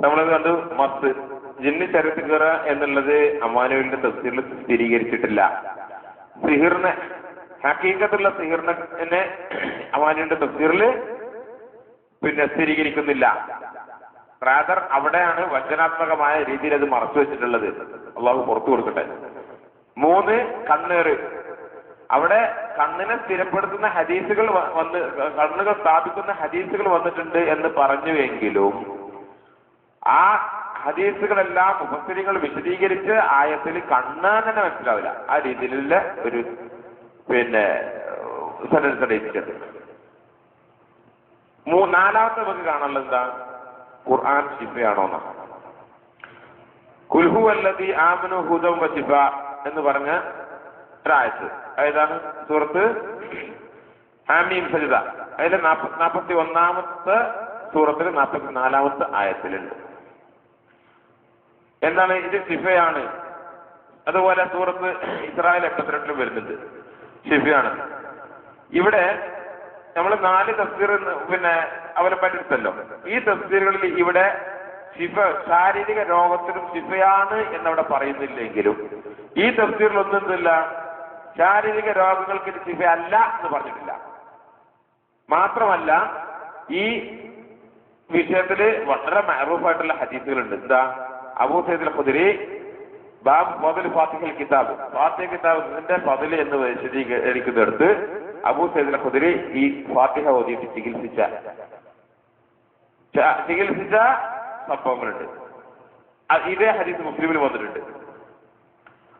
നമ്മളത് കണ്ടു. മത്ത് ജിന്ന് ചരത്തിക്കറ എന്നുള്ളത് അമാനുവിന്റെ തഫ്സീറിൽ സ്ഥിരീകരിച്ചിട്ടില്ല. സിഹിറിനെ ഹക്കീക്കത്തുള്ള സിഹിറിനെ അമാനുവിന്റെ തഫ്സീറിൽ പിന്നെ സ്ഥിരീകരിക്കുന്നില്ല. റാദർ അവിടെയാണ് വചനാത്മകമായ രീതിയിൽ അത് മറച്ചു വെച്ചിട്ടുള്ളത്. അള്ളാഹു പുറത്തു കൊടുക്കട്ടെ. മൂന്ന് കണ്ണേറ്. അവിടെ കണ്ണിനെ സ്ഥിരപ്പെടുത്തുന്ന ഹദീസുകൾ വന്ന് കണ്ണുകൾ സ്ഥാപിക്കുന്ന ഹദീസുകൾ വന്നിട്ടുണ്ട് എന്ന് പറഞ്ഞുവെങ്കിലും ആ ഹദീസുകളെല്ലാം മുഹസ്ലിങ്ങൾ വിശദീകരിച്ച് ആയത്തിൽ കണ്ണാൻ തന്നെ മനസ്സിലാവില്ല. ആ രീതിയിലുള്ള ഒരു പിന്നെ സെന്റൻസ് അടയിപ്പിച്ചത് മൂ നാലാമത്തെ നമുക്ക് കാണാനുള്ളത് എന്താ? ഖുർആൻ ഷിഫയാണോ എന്നാണ് കുൽഹു അല്ലതി ആമനു ഹുദം വശിഫ എന്ന് പറഞ്ഞ ഒരായത്ത്. ഏതാണ്? സുഹൃത്ത് ആമീൻ സജിത അതിലെ നാപ്പത്തി ഒന്നാമത്തെ സൂറത്തിൽ നാപ്പത്തി നാലാമത്തെ ആയത്തിലുണ്ട്. എന്താണ് ഇത് ഷിഫയാണ് അതുപോലെ സൂറത്ത് ഇസ്രായേൽ എക്കത്തിരട്ടിലും വരുന്നുണ്ട്. ഷിഫയാണ് ഇവിടെ നമ്മൾ നാല് തസ്തീർ പിന്നെ അവരെ എടുത്തല്ലോ. ഈ തസ്തീറുകളിൽ ഇവിടെ ശിഫ ശാരീരിക രോഗത്തിനും ശിഫയാണ് എന്നവിടെ പറയുന്നില്ലെങ്കിലും ഈ തഫ്സീറിൽ ഒന്നെന്തല്ല ശാരീരിക രോഗങ്ങൾക്ക് ഇത് ശിഫ അല്ല എന്ന് പറഞ്ഞിട്ടില്ല. മാത്രമല്ല ഈ വിഷയത്തിൽ വളരെ മാറൂഫായിട്ടുള്ള ഹദീസുകളുണ്ട്. എന്താ? അബൂ അബൂസൈദ് ഖുദരി ബാബ് മുതൽ ഫാത്തിഹൽ കിതാബ് ഫാത്തിഹ കിതാബിന്റെ പതിൽ എന്ന് വിശദീകരിക്കുന്നിടത്ത് അബൂസൈദ് ഖുദരി ഈ ഫാത്തിഹ ഓതിയിട്ട് ചികിത്സിച്ച ചികിത്സിച്ച സംഭവങ്ങളുണ്ട്. ഇതേ ഹദീസ് മുസ്ലിമിൽ വന്നിട്ടുണ്ട്.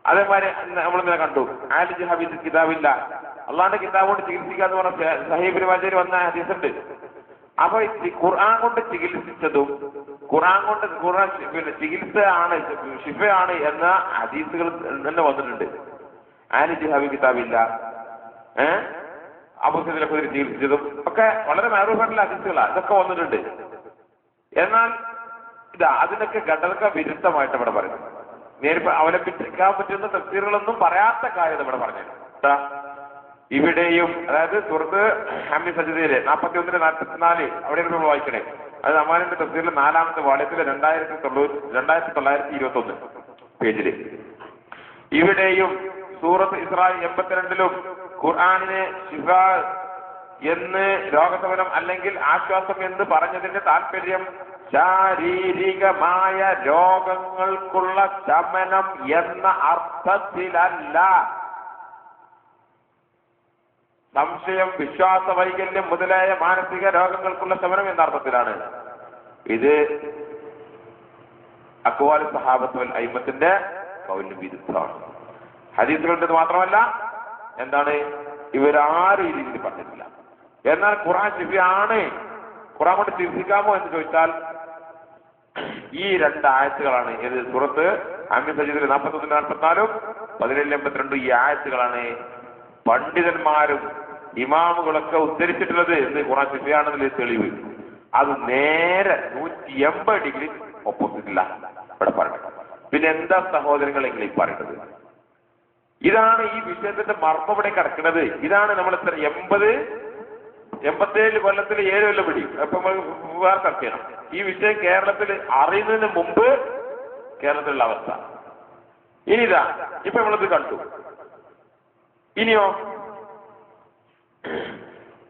അതേമാതിരി നമ്മൾ ഇങ്ങനെ കണ്ടു. ആലിജ് ഹബീദ് കിതാബില്ല. അള്ളാന്റെ കിതാബ് കൊണ്ട് ചികിത്സിക്കാന്ന് പറഞ്ഞ സഹീബിന് വന്ന വന്ന ഹദീസുണ്ട്. അപ്പൊ ഖുർആൻ കൊണ്ട് ചികിത്സിച്ചതും ഖുർആൻ കൊണ്ട് ഖുറാൻ പിന്നെ ചികിത്സ ആണ് ഷിഫയാണ് എന്ന ഹദീസുകൾ തന്നെ വന്നിട്ടുണ്ട്. ആന ജിഹാബി കിതാബില്ല? ഏഹ് അബുസൈദിനെ കുതിരി ചികിത്സിച്ചതും ഒക്കെ വളരെ മാറൂഫായിട്ടുള്ള ഹദീസുകളാണ്. ഇതൊക്കെ വന്നിട്ടുണ്ട്. എന്നാൽ ഇതാ അതിനൊക്കെ ഘടക വിരുദ്ധമായിട്ട് ഇവിടെ പറയുന്നു. നേരിട്ട് അവലംബിക്കാൻ പറ്റുന്ന തഫ്സീറുകളൊന്നും പറയാത്ത കാര്യം ഇവിടെ പറഞ്ഞു ഇവിടെയും അതായത് സുഹൃത്ത് ഹാമി സജിതയിലെ നാൽപ്പത്തി ഒന്നിന് നാൽപ്പത്തിനാല് അവിടെ നമ്മൾ വായിക്കണേ. അത് അമാനിന്റെ തഫ്സീറിലെ നാലാമത്തെ വാള്യത്തിലെ രണ്ടായിരത്തി തൊള്ളൂറ്റി രണ്ടായിരത്തി തൊള്ളായിരത്തി ഇരുപത്തി ഒന്ന് പേജിൽ. ഇവിടെയും സൂറത്ത് ഇസ്രായേൽ എൺപത്തിരണ്ടിലും ഖുർആാനിനെ ശിഫ എന്ന് രോഗസമനം അല്ലെങ്കിൽ ആശ്വാസം എന്ന് പറഞ്ഞതിന്റെ താല്പര്യം ശാരീരികമായ രോഗങ്ങൾക്കുള്ള ശമനം എന്ന അർത്ഥത്തിലല്ല. സംശയം വിശ്വാസ വൈകല്യം മുതലായ മാനസിക രോഗങ്ങൾക്കുള്ള ശമനം എന്ന അർത്ഥത്തിലാണ്. ഇത് അക്വാൽ സഹാബത്തുൽ അയ്മത്തിന്റെ പൗല്യ വിരുദ്ധമാണ്. ഹദീസുകളുടെ മാത്രമല്ല എന്താണ് ഇവരാരും ഈ രീതിയിൽ പറഞ്ഞിട്ടില്ല. എന്നാൽ ഖുറാൻ ശിഫിയാണ്. ഖുറാൻ കൊണ്ട് ചികിത്സിക്കാമോ എന്ന് ചോദിച്ചാൽ ഈ രണ്ട് ആയത്തുകളാണ്. ഏത് സുറത്ത്? അമ്മി സജീദിൽ നാൽപ്പത്തൊന്നിൽ നാൽപ്പത്തിനാലും പതിനേഴ് എൺപത്തിരണ്ടും ഈ ആയത്തുകളാണ് പണ്ഡിതന്മാരും ഇമാമുകളൊക്കെ ഉദ്ധരിച്ചിട്ടുള്ളത് എന്ന് ഖുറാൻ ശിഫിയാണെന്നുള്ള തെളിവ്. അത് നേരെ നൂറ്റി എൺപത് ഡിഗ്രി ഒപ്പോസിറ്റില്ല ഇവിടെ പറയണം പിന്നെ എന്താ സഹോദരങ്ങളെങ്കിൽ ഈ പറയുന്നത് ഇതാണ് ഈ വിഷയത്തിന്റെ മർമ്മം ഇവിടെ കിടക്കുന്നത് ഇതാണ് നമ്മൾ ഇത്ര എൺപത്? എൺപത്തേഴ് കൊല്ലത്തിൽ ഏഴ് കൊല്ലം പിടി. അപ്പൊ വേറെ ചെയ്യണം. ഈ വിഷയം കേരളത്തിൽ അറിയുന്നതിന് മുമ്പ് കേരളത്തിലുള്ള അവസ്ഥ. ഇനി ഇതാ ഇപ്പൊ നമ്മളിത് കണ്ടു. ഇനിയോ?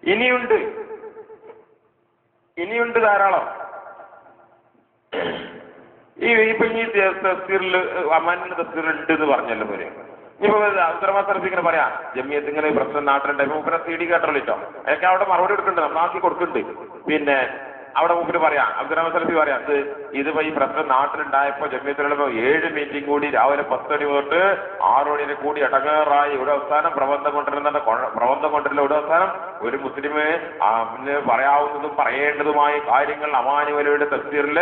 ഇനിയുണ്ട്. ഇനിയുണ്ട് ധാരാളം. ഈ ഇപ്പൊ ഈ തസ്തീറിൽ അമാനിന്റെ തഫ്സീറിൽ ഉണ്ട് എന്ന് പറഞ്ഞല്ലോ പോലെ ഇനിയിപ്പോ ഉത്തരവാദിത്ത ഇങ്ങനെ പറയാം ജമ്മിയത്ത് ഇങ്ങനെ പ്രശ്നം നാട്ടിലുണ്ട് ഇപ്പൊ സി ഡി കേട്ടല്ലോ അതൊക്കെ അവിടെ മറുപടി എടുക്കുന്നുണ്ട് നമ്മളാക്കി കൊടുക്കുന്നുണ്ട് പിന്നെ അവിടെ മുമ്പിൽ പറയാം അബ്ദുറഹ്മാൻ പറയാം അത് ഇതിപ്പോ ഈ പ്രശ്നം നാട്ടിലുണ്ടായപ്പോ ജമിയത്തിലുള്ള ഏഴ് മീറ്റിംഗ് കൂടി രാവിലെ പത്ത് മണി തൊട്ട് ആറു മണി കൂടി ഇടങ്ങേറായി ഇവിടെ അവസാനം പ്രബന്ധം കൊണ്ടിരുന്ന പ്രബന്ധം കൊണ്ടിരുന്ന ഇവിടെ അവസാനം ഒരു മുസ്ലിമ് പറയാവുന്നതും പറയേണ്ടതുമായ കാര്യങ്ങൾ അമാനുവലയുടെ തസ്തീറിൽ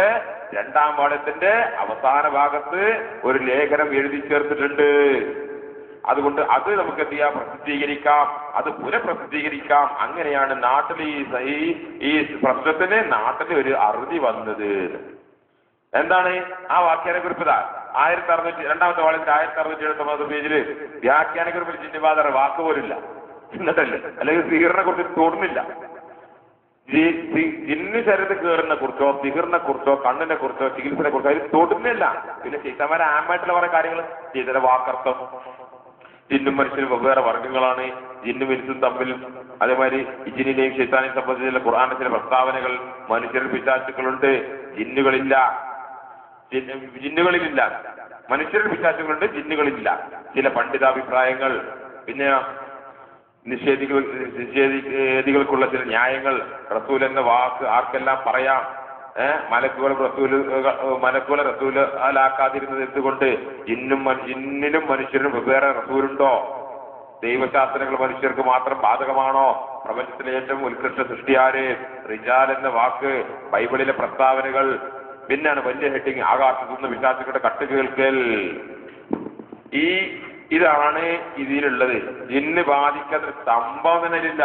രണ്ടാം പാഠത്തിന്റെ അവസാന ഭാഗത്ത് ഒരു ലേഖനം എഴുതി ചേർത്തിട്ടുണ്ട്. അതുകൊണ്ട് അത് നമുക്ക് എന്ത് ചെയ്യാം പ്രസിദ്ധീകരിക്കാം. അത് പുനഃപ്രസിദ്ധീകരിക്കാം. അങ്ങനെയാണ് നാട്ടിൽ ഈ ഈ പ്രശ്നത്തിന് നാട്ടിൽ ഒരു അറുതി വന്നത്. എന്താണ്? ആ വ്യാഖ്യാന കുറിപ്പ് ഇതാ. ആയിരത്തി അറുന്നൂറ്റി രണ്ടാമത്തെ വാളിന്റെ ആയിരത്തി അറുന്നൂറ്റി എഴുപത്തി ഒമ്പത് പേജിൽ വ്യാഖ്യാന കുറിപ്പിൽ ചിഹ്നവാദർ വാക്ക് പോലില്ല. എന്നിട്ടല്ലേ? അല്ലെങ്കിൽ സ്വീകരണ കുറിച്ച് സി- ജിന്ന് ശരീരത്തിൽ കയറുന്ന കുറിച്ചോ സിഹിറിനെ കുറിച്ചോ കണ്ണിനെ കുറിച്ചോ ചികിത്സനെ കുറിച്ചോ അതിൽ തൊടുന്നില്ല. പിന്നെ ചീത്തമാരെ ആമായിട്ടുള്ള കുറെ കാര്യങ്ങൾ ചീത്തയുടെ വാക്കർത്ഥം. ജിന്നും മനുഷ്യനും വെവ്വേറെ വർഗങ്ങളാണ് ജിന്നും മനുഷ്യനും തമ്മിൽ അതേമാതിരി ജിന്നിനെയും ഷെയ്ത്താനെയും സംബന്ധിച്ചുള്ള ഖുർആാന്റെ ചില പ്രസ്താവനകൾ മനുഷ്യർ പിശാച്ചുക്കളുണ്ട് ജിന്നുകളില്ല. ജിന്ന് ജിന്നുകളിലില്ല. മനുഷ്യരിൽ പിശാച്ചുകളുണ്ട് ജിന്നുകളില്ല. ചില പണ്ഡിതാഭിപ്രായങ്ങൾ പിന്നെ നിഷേധികൾ നിഷേധികൾക്കുള്ള ചില ന്യായങ്ങൾ റസൂൽ എന്ന വാക്ക് ആർക്കെല്ലാം പറയാം? മലക്കുകൾ റസൂൽ മലക്കുകളെ റസൂൽ ആലാക്കാതിരുന്നത് എന്തുകൊണ്ട്? ഇന്നും ഇന്നിനും മനുഷ്യനും വെവ്വേറെ റസൂലുണ്ടോ? ദൈവശാസ്ത്രങ്ങൾ മനുഷ്യർക്ക് മാത്രം ബാധകമാണോ? പ്രപഞ്ചത്തിലെ ഏറ്റവും ഉത്കൃഷ്ട സൃഷ്ടിയാര് റിജാൽ എന്ന വാക്ക് ബൈബിളിലെ പ്രസ്താവനകൾ. പിന്നാണ് വലിയ ഹെഡിങ് ആകാശത്തുനിന്ന് വിശ്വാസികളുടെ കട്ട് കേൾക്കൽ. ഈ ഇതാണ് ഇതിലുള്ളത്. ജിന്ന് ബാധിക്കാത്ത സംഭവം തന്നെ ഇല്ല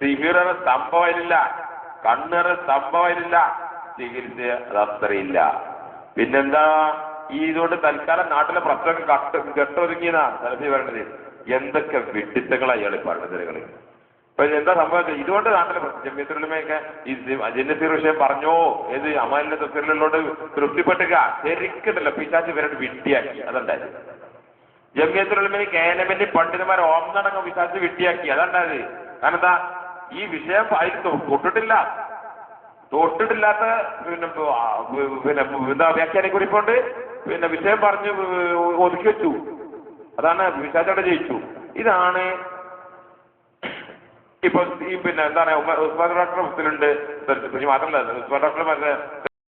സിഹിറ സംഭവമില്ല കണ്ണറ സംഭവമില്ല ചികിത്സ അത് അത്രയില്ല. പിന്നെന്താ? ഈ ഇതുകൊണ്ട് തൽക്കാലം നാട്ടിലെ പ്രശ്നം കട്ട് കെട്ടൊരുങ്ങിയതാ തലത്തിൽ വരേണ്ടത് എന്തൊക്കെ വിഡിത്തങ്ങളാ ഇയാൾ പറഞ്ഞത് ഇപ്പൊ എന്താ സംഭവം ഇതുകൊണ്ട് നാട്ടിലെ ജമ്മിയത്തിലുമൊക്കെ ഈ ജന്നസീർ വിഷയം പറഞ്ഞോ? ഏത് അമാലിന്റെ തസ്വരിലോട്ട് തൃപ്തിപ്പെട്ടുക? ശരിക്കുണ്ടല്ലോ. പിശാച്ച് ഇവരോട് വിട്ടിയാക്കി അതുണ്ടായത് ജമ്യത്തുലമനി കേനമിന്റെ പണ്ഡിതന്മാർ നടങ്ങ പിശാച്ച് വിട്ടിയാക്കി അതുണ്ടായത് കാരണം എന്താ? ഈ വിഷയം അതിൽ തൊട്ടിട്ടില്ല. തൊട്ടിട്ടില്ലാത്ത പിന്നെ പിന്നെ എന്താ വ്യാഖ്യാന കുറിപ്പുണ്ട് പിന്നെ വിഷയം പറഞ്ഞ് ഒതുക്കി വെച്ചു. അതാണ് വിശാചട ജയിച്ചു. ഇതാണ് ഇപ്പൊ ഈ പിന്നെ എന്താണ് ഉസ്മാൻ ഡോക്ടറെ പുസ്തകമുണ്ട് മാത്രമല്ല ഉസ്മാൻ ഡോക്ടറെ